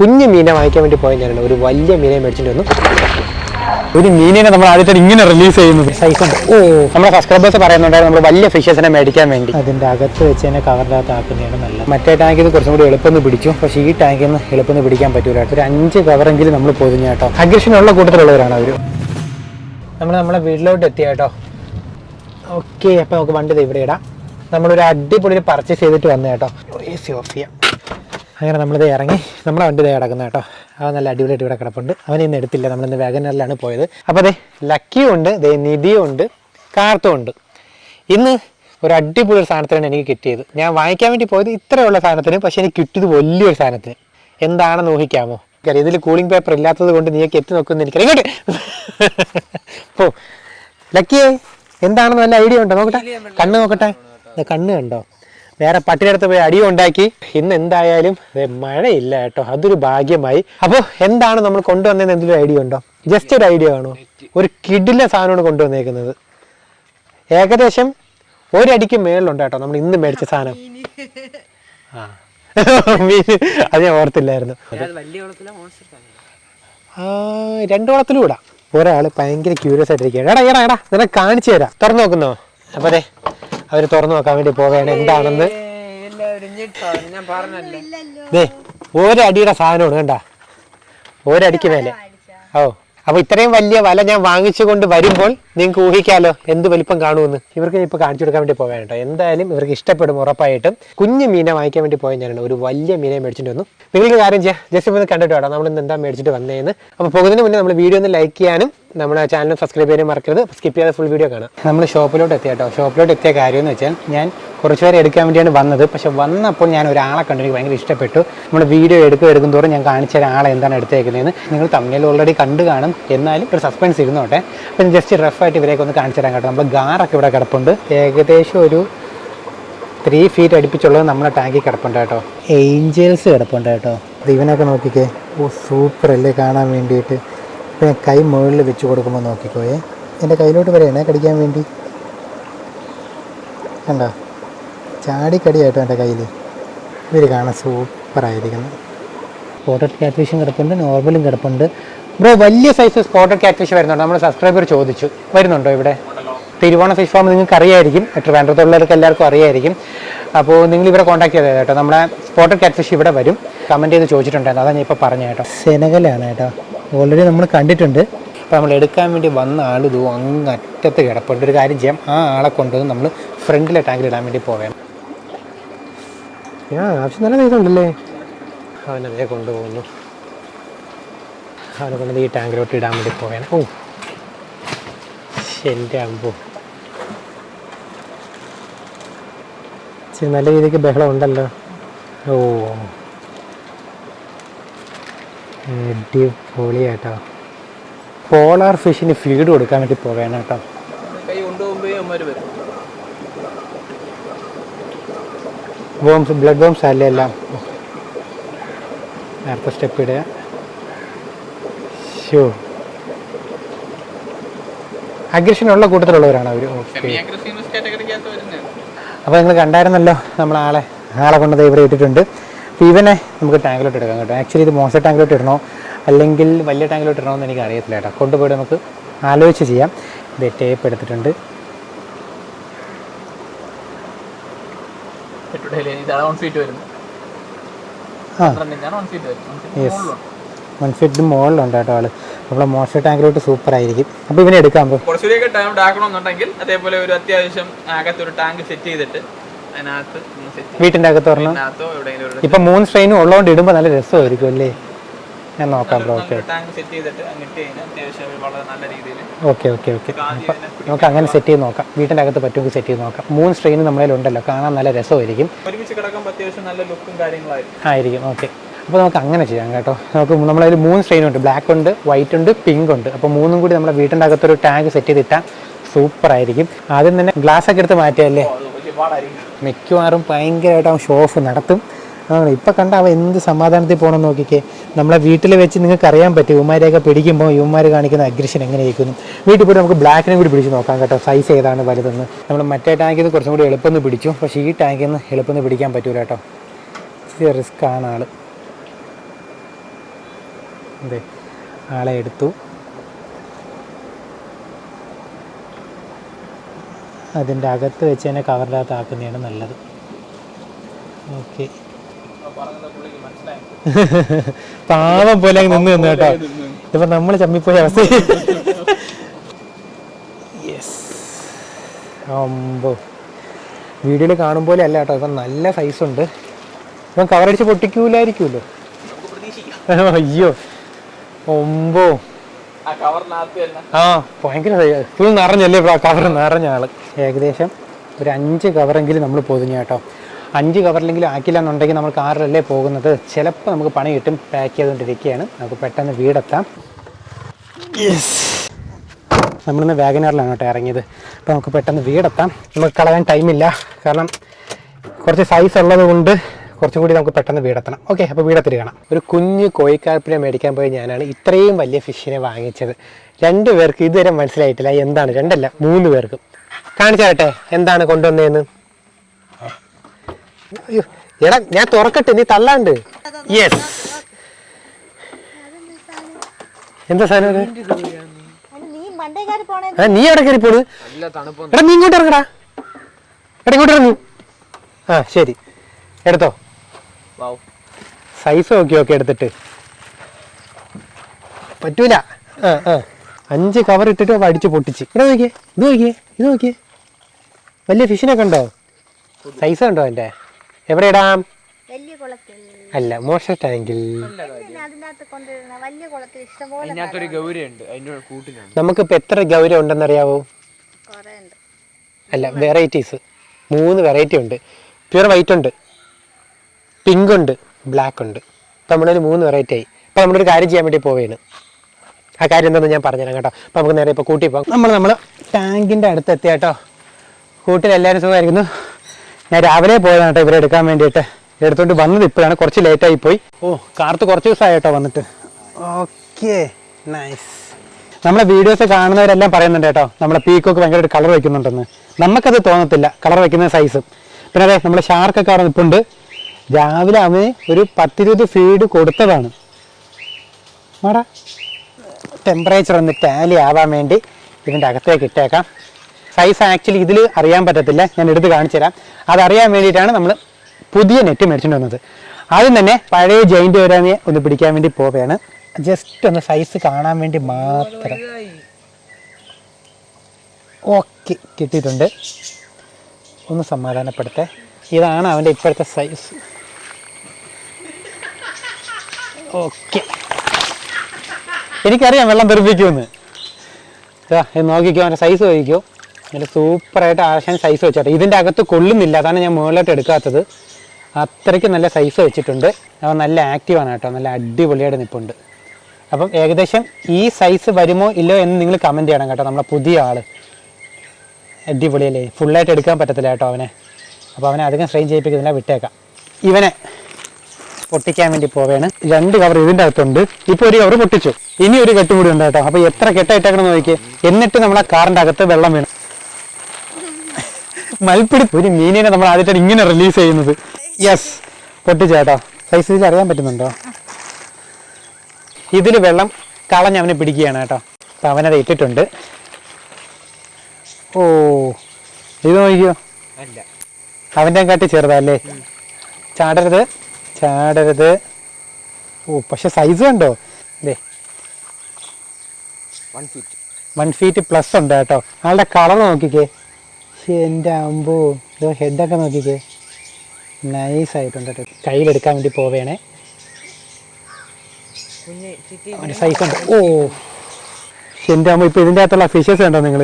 കുഞ്ഞു മീനെ വാങ്ങിക്കാൻ വേണ്ടി പോയ ഞാനാണ് ഒരു വലിയ മീനെ മേടിച്ചിട്ട് വന്നു. ഒരു മീനിനെ നമ്മൾ ആദ്യത്തെ ഇങ്ങനെ റിലീസ് ചെയ്യുന്നത്. സൈസ് ഉണ്ട്. ഓ. നമ്മുടെ സബ്സ്ക്രൈബേഴ്സ് പറയുന്നുണ്ടായിരുന്നു നമ്മൾ വലിയ ഫിഷസിനെ മേടിക്കാൻ വേണ്ടി. അതിന്റെ അകത്ത് വെച്ച് തന്നെ കവറിനകത്ത് ആക്കുന്നതാണ് നല്ലത്. മറ്റേ ടാങ്കിൽ നിന്ന് കുറച്ചും കൂടി എളുപ്പം പിടിച്ചു പക്ഷേ ഈ ടാങ്കിൽ നിന്ന് എളുപ്പം പിടിക്കാൻ പറ്റൂല ഒരു അഞ്ച് കവറെങ്കിലും നമ്മൾ പൊതിഞ്ഞ കേട്ടോ. അഗ്രഷനുള്ള കൂട്ടത്തിലുള്ളവരാണ് അവർ നമ്മൾ നമ്മളെ വീട്ടിലോട്ട് എത്തിയ കേട്ടോ. ഓക്കെ അപ്പോൾ നമുക്ക് വണ്ടി ഇവിടെ ഇടാം. നമ്മളൊരു അടിപൊളി പർച്ചേസ് ചെയ്തിട്ട് വന്നു കേട്ടോ. ഓഫിയ അങ്ങനെ നമ്മളിത് ഇറങ്ങി നമ്മുടെ വണ്ടി ദേ കിടക്കുന്ന കേട്ടോ. അത് നല്ല അടിപൊളിയായിട്ട് ഇവിടെ കിടപ്പുണ്ട്. അവൻ ഇന്ന് എടുത്തില്ല. നമ്മളിന്ന് വാഗനറിലാണ് പോയത്. അപ്പോൾ അതെ ലക്കിയും ഉണ്ട്. ദേ നിധിയും ഉണ്ട്. കാർത്തും ഉണ്ട്. ഇന്ന് ഒരു അടിപൊളി ഒരു സാധനത്തിനാണ് എനിക്ക് കിട്ടിയത്. ഞാൻ വാങ്ങിക്കാൻ വേണ്ടി പോയത് ഇത്രയുള്ള സാധനത്തിന് പക്ഷേ എനിക്ക് കിട്ടിയത് വലിയൊരു സാധനത്തിന്. എന്താണെന്ന് ഊഹിക്കാമോ? ഇതിൽ കൂളിംഗ് പേപ്പർ ഇല്ലാത്തത് കൊണ്ട് നീയൊക്കെ എത്തി നോക്കുമെന്ന് എനിക്കറിയാം. ഇങ്ങോട്ട്. ഓ ലക്കിയേ എന്താണെന്ന് നല്ല ഐഡിയ ഉണ്ടോ? നോക്കട്ടെ. കണ്ണ് നോക്കട്ടെ. കണ്ണ് കണ്ടോ? വേറെ പട്ടിനടുത്ത് പോയി അടി ഉണ്ടാക്കി. ഇന്ന് എന്തായാലും മഴയില്ല കേട്ടോ. അതൊരു ഭാഗ്യമായി. അപ്പോൾ എന്താണ് നമ്മൾ കൊണ്ടുവന്നതെന്ന് എന്തെങ്കിലും ഐഡിയ ഉണ്ടോ? ജസ്റ്റ് ഒരു ഐഡിയ ആണോ ഒരു കിഡിലെ സാധനമാണ് കൊണ്ടുവന്നേക്കുന്നത്. ഏകദേശം ഒരടിക്ക് മേളിലുണ്ട് കേട്ടോ. നമ്മൾ ഇന്ന് മേടിച്ച സാധനം. ആ. മീൻ. അത് ഞാൻ ഓർത്തില്ലായിരുന്നു. രണ്ടു കുളത്തിലും ഇടാം. ഒരാൾ ഭയങ്കര ക്യൂരിയസ് ആയിട്ടിരിക്കുകയാണ്. എടാ എടാ എടാ നിനക്ക് കാണിച്ചു തരാം. തുറന്നു നോക്കുന്നോ? അപ്പൊ അവർ തുറന്നു നോക്കാൻ വേണ്ടി പോവുകയാണ്. എന്താണെന്ന്? ദേ ഒരടിയുടെ സാധനമാണ് കണ്ട. ഒരടിക്ക് മേലെ. ഓ അപ്പൊ ഇത്രയും വലിയ വല ഞാൻ വാങ്ങിച്ചു കൊണ്ട് വരുമ്പോൾ നിങ്ങൾക്ക് ഊഹിക്കാലോ എന്ത് വലിപ്പം കാണുമെന്ന്. ഇവർക്ക് ഇപ്പൊ കാണിച്ചു കൊടുക്കാൻ വേണ്ടി പോകാൻ കേട്ടോ. എന്തായാലും ഇവർക്ക് ഇഷ്ടപ്പെടും ഉറപ്പായിട്ടും. കുഞ്ഞു മീനെ വാങ്ങിക്കാൻ വേണ്ടി പോയ ഞാനാണ് ഒരു വലിയ മീനെ മേടിച്ചിട്ട് വന്നു. നിങ്ങൾക്ക് കാര്യം ചെയ്യാം. ജസ്റ്റ് ഒന്ന് കണ്ടിട്ട് വേണം. നമ്മൾ ഇന്ന് എന്താ മേടിച്ചിട്ട് വന്നേന്ന്. അപ്പോൾ പോകുന്നതിന് മുന്നേ നമ്മൾ വീഡിയോ ഒന്ന് ലൈക്ക് ചെയ്യാനും നമ്മുടെ ചാനൽ സബ്സ്ക്രൈബ് ചെയ്യാനും മറക്കരുത്. സ്കിപ്പ് ചെയ്യാതെ ഫുൾ വീഡിയോ കാണാം. നമ്മൾ ഷോപ്പിലോട്ട് എത്തിയ കേട്ടോ. ഷോപ്പിലോട്ട് എത്തിയ കാര്യം എന്ന് വെച്ചാൽ ഞാൻ കുറച്ച് പേരെ എടുക്കാൻ വേണ്ടിയാണ് വന്നത്. പക്ഷെ വന്നപ്പോൾ ഞാൻ ഒരാളെ കണ്ടു. എനിക്ക് ഭയങ്കര ഇഷ്ടപ്പെട്ടു. നമ്മൾ വീഡിയോ എടുക്കുക എടുക്കും തോറും ഞാൻ കാണിച്ച ഒരാളെ എന്താണ് എടുത്തേക്കുന്നതെന്ന് നിങ്ങൾ തമ്മിൽ ഓൾറെഡി കണ്ടു കാണും. എന്നാലും ഒരു സസ്പെൻസ് ഇരുന്നോട്ടെ. അപ്പം ജസ്റ്റ് റഫായിട്ട് ഇവരെയൊക്കെ ഒന്ന് കാണിച്ചു തരാൻ കേട്ടോ. നമ്മൾ ഗാറൊക്കെ ഇവിടെ കിടപ്പുണ്ട്. ഏകദേശം ഒരു ത്രീ ഫീറ്റ് അടുപ്പിച്ചുള്ളത് നമ്മുടെ ടാങ്കിൽ കിടപ്പുണ്ട് കേട്ടോ. ഏഞ്ചൽസ് കിടപ്പുണ്ട് കേട്ടോ. ഇവനൊക്കെ നോക്കിക്കേ. ഓ സൂപ്പർ അല്ലേ കാണാൻ വേണ്ടിയിട്ട്. ഇപ്പം ഞാൻ കൈ മുകളിൽ വെച്ച് കൊടുക്കുമ്പോൾ നോക്കിക്കോയേ. എന്റെ കയ്യിലോട്ട് വരെയാണേ കടിക്കാൻ വേണ്ടി. കണ്ടോ? ചാടിക്കടിയായിട്ടോ എന്റെ കയ്യിൽ ഇവർ കാണാൻ സൂപ്പറായിരിക്കുന്നു. സ്പോട്ടഡ് ക്യാറ്റ് ഫിഷും കിടപ്പുണ്ട് നോർമലും കിടപ്പുണ്ട്. ബ്രോ വലിയ സൈസ് സ്പോട്ടഡ് ക്യാറ്റ് ഫിഷ് വരുന്നുണ്ട്? നമ്മുടെ സബ്സ്ക്രൈബർ ചോദിച്ചു. വരുന്നുണ്ടോ ഇവിടെ? തിരുവോണ ഫിഷ് ഫാം നിങ്ങൾക്ക് അറിയായിരിക്കും. ട്രിവാൻഡ്രത്തുള്ളവർക്ക് എല്ലാവർക്കും അറിയായിരിക്കും. അപ്പോൾ നിങ്ങൾ ഇവരെ കോൺടാക്ട് ചെയ്തത് കേട്ടോ. നമ്മുടെ സ്പോട്ടഡ് ക്യാറ്റ് ഫിഷ് ഇവിടെ വരും. കമന്റ് ചെയ്ത് ചോദിച്ചിട്ടുണ്ടായിരുന്നു. അതാണ് ഞാൻ ഇപ്പോൾ പറഞ്ഞ കേട്ടോ. സെനകലാണ് കേട്ടോ. ഓൾറെഡി നമ്മൾ കണ്ടിട്ടുണ്ട്. അപ്പോൾ നമ്മൾ എടുക്കാൻ വേണ്ടി വന്ന ആൾ ഇതും അങ്ങറ്റത്ത് കിടപ്പുണ്ട്. ഒരു കാര്യം ചെയ്യാം. ആ ആളെ കൊണ്ടുവന്ന് നമ്മൾ ഫ്രണ്ടിലെ ടാങ്കിൽ ഇടാൻ വേണ്ടി പോവേണം ആ ആവശ്യം നല്ല ഇതുണ്ടല്ലേ അവനതേ കൊണ്ടുപോകുന്നു. അവനെ കൊണ്ട് ഈ ടാങ്കിലോട്ട് ഇടാൻ വേണ്ടി പോയാണ് ഓ എന്റെ അമ്പോ. നല്ല രീതിക്ക് ബഹളം ഉണ്ടല്ലോ. ഓ. അടിപൊളിയാട്ടോ. പോളാർ ഫിഷിന് ഫീഡ് കൊടുക്കാൻ വേണ്ടി പോവേണം കേട്ടോ. കൈ കൊണ്ടുപോകുമ്പോ അമ്മമാർ വരും. വോംസ് ബ്ലഡ് ബോംസ് അല്ലേ എല്ലാം? നേരത്തെ സ്റ്റെപ്പ് ഇടുക. ഷോ അഗ്രഷനുള്ള കൂട്ടത്തിലുള്ളവരാണ് അവർ ഓക്കെ. അപ്പോൾ നിങ്ങൾ കണ്ടായിരുന്നല്ലോ നമ്മൾ ആളെ ആളെ കൊണ്ട് ദേ ഇവിടെ ഇട്ടിട്ടുണ്ട്. അപ്പോൾ ഇവനെ നമുക്ക് ടാങ്കിലോട്ട് എടുക്കാം കേട്ടോ. ആക്ച്വലി ഇത് മോശം ടാങ്കിലോട്ട് ഇടണോ? അല്ലെങ്കിൽ വലിയ ടാങ്കിലോട്ട് ഇടണോ എന്ന് എനിക്ക് അറിയത്തില്ല കേട്ടോ. കൊണ്ടുപോയിട്ട് നമുക്ക് ആലോചിച്ച് ചെയ്യാം. ഇത് ടേപ്പ് എടുത്തിട്ടുണ്ട്. ഇതാണ് വരുന്നത്. ആ. പന്ത്രണ്ടിഞ്ചാണ് വൺ ഫീറ്റ് വരുന്നത്. യെസ് വൺ ഫീറ്റ് മുകളിലുണ്ട്. കേട്ടോ ആൾ. നമ്മളെ മോശം ടാങ്കിലോട്ട് സൂപ്പർ ആയിരിക്കും. അപ്പോൾ ഇവനെ എടുക്കാം അപ്പോൾ കുറച്ചുകൂടിയൊക്കെ ടൈം ആക്കണമെന്നുണ്ടെങ്കിൽ അതേപോലെ ഒരു അത്യാവശ്യം അകത്ത് ഒരു ടാങ്ക് സെറ്റ് ചെയ്തിട്ട് സെറ്റ് വീട്ടിന്റെ അകത്ത് ഇപ്പം മൂന്ന് സ്ട്രെയിനും ഉള്ളതുകൊണ്ട് ഇടുമ്പോ നല്ല രസമായിരിക്കും അല്ലേ? ഞാൻ നോക്കാം bro okay. Okay okay okay. നമുക്ക് അങ്ങനെ സെറ്റ് ചെയ്ത് നോക്കാം. വീട്ടിന്റെ അകത്ത് പറ്റുമെങ്കിൽ സെറ്റ് ചെയ്ത് നോക്കാം. മൂന്ന് സ്ട്രെയിൻ നമ്മളതിൽ ഉണ്ടല്ലോ. കാണാൻ നല്ല രസമായിരിക്കും. ആയിരിക്കും ഓക്കെ. അപ്പോൾ നമുക്ക് അങ്ങനെ ചെയ്യാം കേട്ടോ. നമുക്ക് നമ്മളതിൽ മൂന്ന് സ്ട്രെയിൻ ഉണ്ട്. ബ്ലാക്ക് ഉണ്ട് വൈറ്റ് ഉണ്ട് പിങ്ക് ഉണ്ട്. അപ്പോൾ മൂന്നും കൂടി നമ്മുടെ വീട്ടിന്റെ അകത്തൊരു ടാങ്ക് സെറ്റ് ചെയ്തിട്ടാൽ സൂപ്പർ ആയിരിക്കും. ആദ്യം തന്നെ ഗ്ലാസ് ഒക്കെ എടുത്ത് മാറ്റിയല്ലേ മിക്കവാറും ഭയങ്കരമായിട്ട് അവൻ ഷോ ഓഫ് നടത്തും. ആണ്? ഇപ്പം കണ്ട അവ എന്ത് സമാധാനത്തിൽ പോകണം നോക്കിക്കേ. നമ്മളെ വീട്ടിൽ വെച്ച് നിങ്ങൾക്ക് അറിയാൻ പറ്റും. ഇവന്മാരെയൊക്കെ പിടിക്കുമ്പോൾ ഇവന്മാർ കാണിക്കുന്ന അഗ്രഷൻ എങ്ങനെയായിരിക്കും വീട്ടിൽ പോയി നമുക്ക് ബ്ലാക്കിനെ കൂടി പിടിച്ച് നോക്കാം കേട്ടോ. സൈസ് ഏതാണ് വലുതെന്ന്. നമ്മൾ മറ്റേ ടാങ്കിൽ നിന്ന് കുറച്ചും കൂടി എളുപ്പം പിടിച്ചു. പക്ഷേ ഈ ടാങ്കിൽ നിന്ന് എളുപ്പം പിടിക്കാൻ പറ്റൂല കേട്ടോ. റിസ്ക് ആണ് ആൾ അതെ ആളെ എടുത്തു. അതിന്റെ അകത്ത് വെച്ച് തന്നെ കവറിനകത്ത് ആക്കുന്നതാണ് നല്ലത്. ഓക്കെ പാവം പോലെ അങ്ങ് നിന്ന് നിന്ന് കേട്ടോ. ഇപ്പൊ നമ്മൾ ചമ്മിപ്പോയ അവസ്ഥ. യെസ് അമ്പോ. വീഡിയോയിൽ കാണും പോലെ അല്ല കേട്ടോ. ഇപ്പം നല്ല സൈസ് ഉണ്ട്. ഇപ്പം കവറടിച്ച് പൊട്ടിക്കൂലായിരിക്കുമല്ലോ. അയ്യോ. ഒമ്പോ ആ ഭയങ്കര ഫുൾ നിറഞ്ഞല്ലേ ഇപ്പൊ കവർ നിറഞ്ഞ ആൾ. ഏകദേശം ഒരു അഞ്ച് കവറെങ്കിലും നമ്മൾ പൊതിഞ്ഞ കേട്ടോ. അഞ്ച് കവറിലെങ്കിലും ആക്കില്ല എന്നുണ്ടെങ്കിൽ നമ്മൾ കാറിലല്ലേ പോകുന്നത്. ചിലപ്പോൾ നമുക്ക് പണി കിട്ടും. പാക്ക് ചെയ്തുകൊണ്ടിരിക്കുകയാണ്. നമുക്ക് പെട്ടെന്ന് വീടെത്താം. നമ്മളിന്ന് വാഗനാറിലാണ് കേട്ടോ ഇറങ്ങിയത്. അപ്പോൾ നമുക്ക് പെട്ടെന്ന് വീടെത്താം. നമുക്ക് കളയാൻ ടൈമില്ല കാരണം കുറച്ച് സൈസ് ഉള്ളത് കൊണ്ട് കുറച്ചും കൂടി നമുക്ക് പെട്ടെന്ന് വീടെത്തണം. ഓക്കെ അപ്പോൾ വീടത്തിൽ കാണാം. ഒരു കുഞ്ഞ് കോഴിക്കാർപ്പിനെ മേടിക്കാൻ പോയി ഞാനാണ് ഇത്രയും വലിയ ഫിഷിനെ വാങ്ങിച്ചത്. രണ്ട് പേർക്ക് ഇതുവരെ മനസ്സിലായിട്ടില്ല. എന്താണ്? രണ്ടല്ല മൂന്ന് പേർക്കും. കാണിച്ചാട്ടെ എന്താണ് കൊണ്ടുവന്നതെന്ന് എടാ ഞാൻ തുറക്കട്ടെ നീ തള്ളാണ്ട്. യെസ് എന്താ സാധനം നീ എവിടെ കയറി പോണ് എടാ നീ ഇങ്ങോട്ട് ഇറങ്ങടാ. എടാ ഇങ്ങോട്ട് ഇറങ്ങി. ആ ശരി. എടുത്തോ. സൈസ് ഓക്കെ ഓക്കെ എടുത്തിട്ട്. പറ്റൂല. ആ ആ. അഞ്ച് കവർ ഇട്ടിട്ട് അടിച്ച് പൊട്ടിച്ച്. ഇവിടെ നോക്കിയേ. ഇത് നോക്കിയേ. ഇത് നോക്കിയേ. വലിയ ഫിഷിനെ കണ്ടോ സൈസ് കണ്ടോ എന്റെ എവിടെ ഇടാം വലിയ കുളത്തിൽ. അല്ല മോശം ടാങ്കിൽ അകത്ത് വലിയ കുളത്തിൽ ഇഷ്ടംപോലെ അതിനകത്തൊരു ഗൗരിയുണ്ട് അതിന്റെ കൂട്ടിനാണ് നമുക്കിപ്പോൾ എത്ര ഗൗരവം ഉണ്ടെന്നറിയാവോ? കുറേ ഉണ്ട് അല്ല വെറൈറ്റീസ് മൂന്ന് വെറൈറ്റി ഉണ്ട്. പ്യുർ വൈറ്റ് ഉണ്ട്. പിങ്ക് ഉണ്ട്. ബ്ലാക്ക് ഉണ്ട്. ഇപ്പം നമ്മളൊരു മൂന്ന് വെറൈറ്റി ആയി. ഇപ്പം നമ്മളൊരു കാര്യം ചെയ്യാൻ വേണ്ടി പോവുകയാണ് ആ കാര്യം എന്താണെന്ന് ഞാൻ പറഞ്ഞുതരാം കേട്ടോ. അപ്പം നമുക്ക് നേരെ ഇപ്പോൾ കൂട്ടി പോകാം നമ്മൾ നമ്മൾ ടാങ്കിന്റെ അടുത്ത് എത്തിയാട്ടോ കൂട്ടിൽ എല്ലാവരും സുഖമായിരിക്കുന്നു. ഞാൻ രാവിലെ പോയതാണ് കേട്ടോ ഇവരെ എടുക്കാൻ വേണ്ടിയിട്ട്. എടുത്തോണ്ട് വന്നത് ഇപ്പോഴാണ്. കുറച്ച് ലേറ്റായി പോയി. ഓ കാർത്ത് കുറച്ച് ദിവസമായി കേട്ടോ വന്നിട്ട്. ഓക്കെ നൈസ് നമ്മളെ വീഡിയോസ് കാണുന്നവരെല്ലാം പറയുന്നുണ്ട് കേട്ടോ. നമ്മളെ പീക്കൊക്കെ ഭയങ്കരമായിട്ട് കളർ വെക്കുന്നുണ്ടെന്ന്. നമുക്കത് തോന്നത്തില്ല. കളർ വെക്കുന്ന സൈസ് പിന്നെ അതെ നമ്മളെ ഷാർക്കൊക്കെ അവിടെ നിൽപ്പുണ്ട് രാവിലെ അവന് ഒരു പത്തിരുപത് ഫീഡ് കൊടുത്തതാണ്. മാടാ. ടെമ്പറേച്ചർ ഒന്ന് ടാലി ആവാൻ വേണ്ടി ഇതിന്റെ അകത്തേക്ക് ഇട്ടേക്കാം. സൈസ് ആക്ച്വലി ഇതിൽ അറിയാൻ പറ്റത്തില്ല. ഞാൻ എടുത്ത് കാണിച്ചു തരാം. അതറിയാൻ വേണ്ടിയിട്ടാണ് നമ്മൾ പുതിയ നെറ്റ് മേടിച്ചിട്ട് വന്നത്. ആദ്യം തന്നെ പഴയ ജയിന്റ് വരാനെ ഒന്ന് പിടിക്കാൻ വേണ്ടി പോവുകയാണ്. ജസ്റ്റ് ഒന്ന് സൈസ് കാണാൻ വേണ്ടി മാത്രം. ഓക്കെ കിട്ടിയിട്ടുണ്ട്. ഒന്ന് സമാധാനപ്പെടുത്തേ. ഇതാണ് അവന്റെ ഇപ്പോഴത്തെ സൈസ് ഓക്കെ എനിക്കറിയാം വെള്ളം തെറിപ്പിക്കുമെന്ന്. നോക്കിക്കോ അവന്റെ സൈസ് നോക്കിക്കോ. നല്ല സൂപ്പറായിട്ട് ആശാൻ സൈസ് വെച്ചിട്ടുണ്ട് ഇതിന്റെ അകത്ത് കൊള്ളുന്നില്ല. അതാണ് ഞാൻ മുകളിലോട്ട് എടുക്കാത്തത്. അത്രയ്ക്ക് നല്ല സൈസ് വെച്ചിട്ടുണ്ട്. അവ നല്ല ആക്റ്റീവാണ് കേട്ടോ. നല്ല അടിപൊളിയായിട്ട് നിൽപ്പുണ്ട് അപ്പം ഏകദേശം ഈ സൈസ് വരുമോ ഇല്ലോ എന്ന് നിങ്ങൾ കമന്റ് ചെയ്യണം കേട്ടോ. നമ്മളെ പുതിയ ആൾ അടിപൊളിയല്ലേ? ഫുള്ളായിട്ട് എടുക്കാൻ പറ്റത്തില്ല കേട്ടോ അവനെ. അപ്പോൾ അവനെ അധികം സ്ട്രെയിൻ ചെയ്യിപ്പിക്കുന്നില്ല വിട്ടേക്കാം. ഇവനെ പൊട്ടിക്കാൻ വേണ്ടി പോവുകയാണ് രണ്ട് കവർ ഇതിന്റെ അകത്തുണ്ട്. ഇപ്പോൾ ഒരു കവർ പൊട്ടിച്ചു. ഇനി ഒരു കെട്ടും കൂടി ഉണ്ട് കേട്ടോ. അപ്പോൾ എത്ര കെട്ടായിട്ടേക്കണം നോക്കിയേ. എന്നിട്ട് നമ്മളെ കാറിന്റെ അകത്ത് വെള്ളം വീണു. മൽപ്പിടി ഒരു മീനിനെ നമ്മൾ ആദ്യമായിട്ട് ഇങ്ങനെ റിലീസ് ചെയ്യുന്നത്. യെസ് പൊട്ടിച്ചേട്ടാ. സൈസ് ഇതിൽ അറിയാൻ പറ്റുന്നുണ്ടോ? ഇതിൽ വെള്ളം കളഞ്ഞ് അവനെ പിടിക്കുകയാണ് കേട്ടോ. അപ്പം അവനത് ഇട്ടിട്ടുണ്ട്. ഓ. ഇത് നോക്കിയോ അല്ല. അവന്റെ കാട്ടി ചെറുതല്ലേ? ചാടരുത്. ചാടരുത്. ഓ പക്ഷെ size one feet one feet plus ഉണ്ട് കേട്ടോ. ആളുടെ കളർ നോക്കിക്കേ. ശ്ശേ, എന്റെ അമ്പോ ഇത് ഹെഡൊക്കെ നോക്കിക്കേ. നൈസ് ആയിട്ടുണ്ട് കേട്ടോ. കയ്യിലെടുക്കാൻ വേണ്ടി പോവേണേ. അവന്റെ സൈസ് ഉണ്ട്. ഓ. എന്റെ അമ്മ ഇപ്പോൾ ഇതിന്റെ അകത്തുള്ള ഫിഷസ് ഉണ്ടോ നിങ്ങൾ?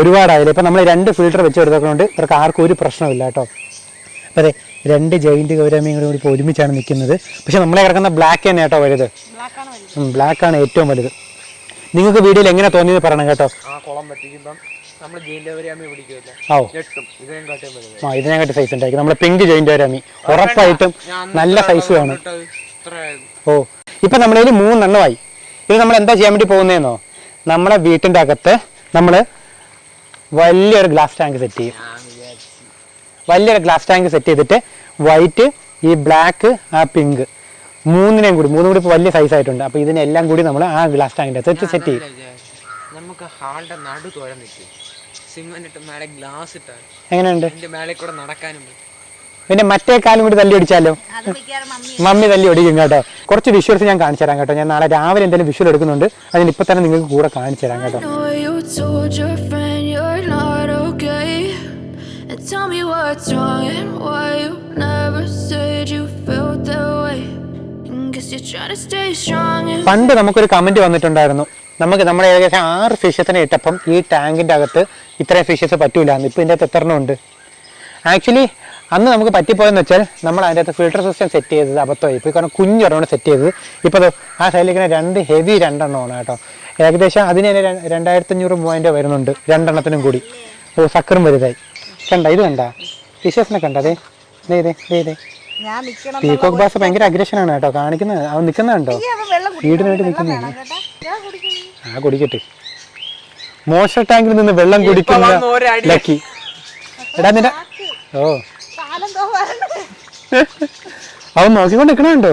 ഒരുപാടായില്ലേ? ഇപ്പം നമ്മൾ രണ്ട് ഫിൽറ്റർ വെച്ച് കൊടുത്തതുകൊണ്ട് ഇവർക്ക് ആർക്കും ഒരു പ്രശ്നമില്ല കേട്ടോ. അപ്പം അതെ രണ്ട് ജയിന്റ് ഗൗരവമയും കൂടി ഇപ്പോൾ ഒരുമിച്ചാണ് നിൽക്കുന്നത്. പക്ഷെ നമ്മളെ കിടക്കുന്ന ബ്ലാക്ക് തന്നെ കേട്ടോ വലുത്. ബ്ലാക്കാണ് വലുത്. ബ്ലാക്കാണ് ഏറ്റവും വലുത്. നിങ്ങൾക്ക് വീഡിയോയിൽ എങ്ങനെ തോന്നിയെന്ന് പറയണം കേട്ടോ. ആ ഇതിനെക്കാട്ടി സൈസ് ഉണ്ടായിരിക്കും. നമ്മുടെ പിങ്ക് ജയിന്റ് വരാമി ഉറപ്പായിട്ടും നല്ല സൈസ് വേണം. ഓ. ഇപ്പൊ നമ്മളതിൽ മൂന്നെണ്ണമായി. ഇത് നമ്മൾ എന്താ ചെയ്യാൻ വേണ്ടി പോകുന്നതെന്നോ നമ്മുടെ വീട്ടിന്റെ അകത്ത് നമ്മൾ വലിയൊരു ഗ്ലാസ് ടാങ്ക് സെറ്റ് ചെയ്യും. വലിയൊരു ഗ്ലാസ് ടാങ്ക് സെറ്റ് ചെയ്തിട്ട് വൈറ്റ് ഈ ബ്ലാക്ക് ആ പിങ്ക് മൂന്നിനെയും കൂടി മൂന്നും കൂടി ഇപ്പോൾ വലിയ സൈസ് ആയിട്ടുണ്ട്. അപ്പോൾ ഇതിനെല്ലാം കൂടി നമ്മൾ ആ ഗ്ലാസ് ടാങ്കിന്റെ സെറ്റ് സെറ്റ് ചെയ്യും. നമുക്ക് ഹാളിന്റെ നടു തോരം നിൽക്കും സിമെന്റ് ഇട്ട് മേലെ ഗ്ലാസ് ഇട്ടാൽ എങ്ങനെയുണ്ട്? എന്റെ മേലെ കൂടെ നടക്കാനും പറ്റും. പിന്നെ മറ്റേ കാലും കൂടി തല്ലി ഒടിച്ചാലോ മമ്മി മമ്മി തല്ലി ഒടിക്കും കേട്ടോ. കുറച്ച് വിഷ്വൽസ് ഞാൻ കാണിച്ചു തരാം കേട്ടോ. ഞാൻ നാളെ രാവിലെ എന്തെങ്കിലും വിഷ്വൽ എടുക്കുന്നുണ്ട്. അതിന് ഇപ്പൊ തന്നെ നിങ്ങൾക്ക് കൂടെ കാണിച്ചു തരാം കേട്ടോ. Know you told your friend you're not okay. And tell me what's wrong and why you never said you felt that way. Guess you're trying to stay strong പണ്ട് നമുക്കൊരു കമന്റ് വന്നിട്ടുണ്ടായിരുന്നു. നമുക്ക് നമ്മുടെ ഏകദേശം ആറ് ഫിഷസിനെ ഇട്ടപ്പം ഈ ടാങ്കിന്റെ അകത്ത് ഇത്രയും ഫിഷസ് പറ്റൂല. എന്ന് ഇപ്പം ഇതിന്റെ അകത്ത് എത്ര ഉണ്ട്? ആക്ച്വലി അന്ന് നമുക്ക് പറ്റിപ്പോയെന്ന് വെച്ചാൽ നമ്മൾ അതിന്റെ അകത്ത് ഫിൽട്ടർ സിസ്റ്റം സെറ്റ് ചെയ്തത് അബദ്ധമായി. ഇപ്പോൾ കാരണം കുഞ്ഞൊരെണ്ണം സെറ്റ് ചെയ്തത്. ഇപ്പോൾ ആ സൈഡിലിരിക്കുന്ന രണ്ട് ഹെവി രണ്ടെണ്ണമാണ് കേട്ടോ. ഏകദേശം അതിന് തന്നെ രണ്ടായിരത്തഞ്ഞൂറ് രണ്ടായിരത്തി അഞ്ഞൂറ് മൂവായിരം രൂപ വരുന്നുണ്ട്. രണ്ടെണ്ണത്തിനും കൂടി. ഓ സക്കറും വലുതായി. കണ്ട ഇത് കണ്ട. ഫിഷസിനെ കണ്ട. അതെ നിക്കണം പീകോക്ക് ബാസ് ഭയങ്കര അഗ്രഷനാണ് കേട്ടോ. കാണിക്കുന്നത്. അവൻ നിൽക്കുന്നുണ്ടോ വീടിനായിട്ട് വെള്ളം വീടിന് വേണ്ടി നിൽക്കുന്നു ആ കുടിക്കട്ടെ. മോശ ടാങ്കിൽ നിന്ന് വെള്ളം കുടിക്കുന്ന ലക്കി. എടാ നിന്റെ ഓ. അവൻ നോക്കിക്കൊണ്ട് നിൽക്കണുണ്ടോ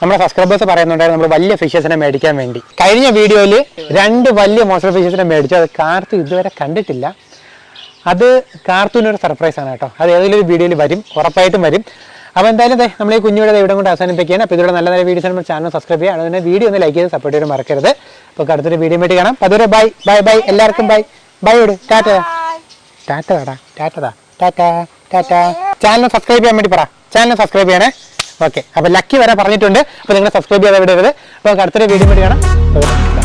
നമ്മുടെ സബ്സ്ക്രൈബേഴ്സ് പറയുന്നുണ്ടായിരുന്നു നമ്മൾ വലിയ ഫിഷസിനെ മേടിക്കാൻ വേണ്ടി. കഴിഞ്ഞ വീഡിയോയിൽ രണ്ട് വലിയ മോശം ഫിഷസിനെ മേടിച്ചു. അത് കാർത്തു ഇതുവരെ കണ്ടിട്ടില്ല. അത് കാർത്തൂനൊരു സർപ്രൈസ് ആണ് കേട്ടോ. അത് ഏതെങ്കിലും ഒരു വീഡിയോയിൽ വരും. ഉറപ്പായിട്ടും വരും. അപ്പോൾ എന്തായാലും നമ്മൾ ഈ കുഞ്ഞുവിടെ ഇവിടെ കൊണ്ട് അവസാനിപ്പിക്കുകയാണ്. അപ്പോൾ ഇതിലൂടെ നല്ല നല്ല വീഡിയോസ് നമ്മൾ ചാനൽ സബ്സ്ക്രൈബ് ചെയ്യുക. അതുപോലെ വീഡിയോ ഒന്ന് ലൈക്ക് ചെയ്ത് സപ്പോർട്ട് ചെയ്ത് മറക്കരുത്. അപ്പോൾ അടുത്തൊരു വീഡിയോ വേണ്ടി കാണാം. അതുവരെ ബൈ ബൈ ബൈ എല്ലാവർക്കും ബൈ ബൈ ഇട് ടാറ്റാ. ടാറ്റ താടാ ടാറ്റതാ ടാറ്റ ടാറ്റ. ചാനൽ സബ്സ്ക്രൈബ് ചെയ്യാൻ വേണ്ടി പറ. ചാനൽ സബ്സ്ക്രൈബ് ചെയ്യണേ. ഓക്കെ അപ്പോൾ ലക്കി വരെ പറഞ്ഞിട്ടുണ്ട്. അപ്പോൾ നിങ്ങൾ സബ്സ്ക്രൈബ് ചെയ്യാതെ വിടരുത്. അപ്പോൾ അടുത്തൊരു വീഡിയോ വേണ്ടി കാണാം.